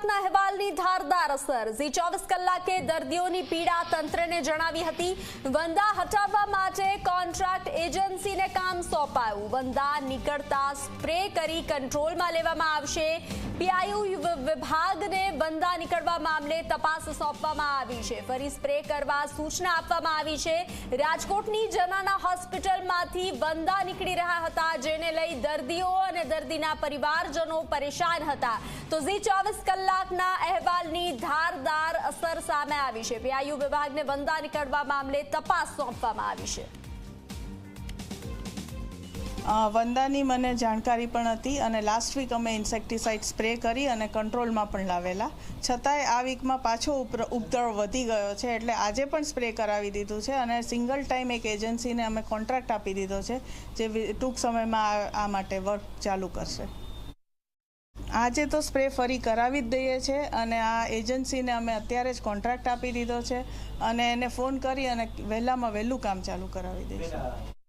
કલાકના અહેવાલની ધારદાર અસર. ઝી ચોવીસ કલાકે દર્દીઓની પીડા તંત્રને જણાવી હતી, વંદા હટાવવા માટે કોન્ટ્રાક્ટ એજન્સીને કામ સોંપાયું. વંદા નીકળતા સ્પ્રે કરી કંટ્રોલમાં લેવામાં આવશે. પીઆઈયુ વિભાગને બંદા નીકળવા મામલે તપાસ સોંપવામાં આવી છે. ફરી સ્પ્રે કરવા સૂચના આપવામાં આવી છે. રાજકોટની જનાના હોસ્પિટલમાંથી બંદા નીકળી રહ્યા હતા, જેને લઈ દર્દીઓ અને દર્દીના પરિવારજનો પરેશાન હતા. તો ઝી ચોવીસ કલાકના અહેવાલની ધારદાર અસર સામે આવી છે. પીઆઈયુ વિભાગને બંદા નીકળવા મામલે તપાસ સોંપવામાં આવી છે. વંદાની મને જાણકારી પણ હતી અને લાસ્ટ વીક અમે ઇન્સેક્ટિસાઇડ સ્પ્રે કરી અને કંટ્રોલમાં પણ લાવેલા. છતાંય આ વીકમાં પાછો ઉપદ્રવ વધી ગયો છે એટલે આજે પણ સ્પ્રે કરાવી દીધું છે અને સિંગલ ટાઈમ એક એજન્સીને અમે કોન્ટ્રાક્ટ આપી દીધો છે જે ટૂંક સમયમાં આ- માટે વર્ક ચાલુ કરશે. આજે તો સ્પ્રે ફરી કરાવી જ દઈએ છે અને આ એજન્સીને અમે અત્યારે જ કોન્ટ્રાક્ટ આપી દીધો છે અને એને ફોન કરી અને વહેલામાં વહેલું કામ ચાલુ કરાવી દઈશું.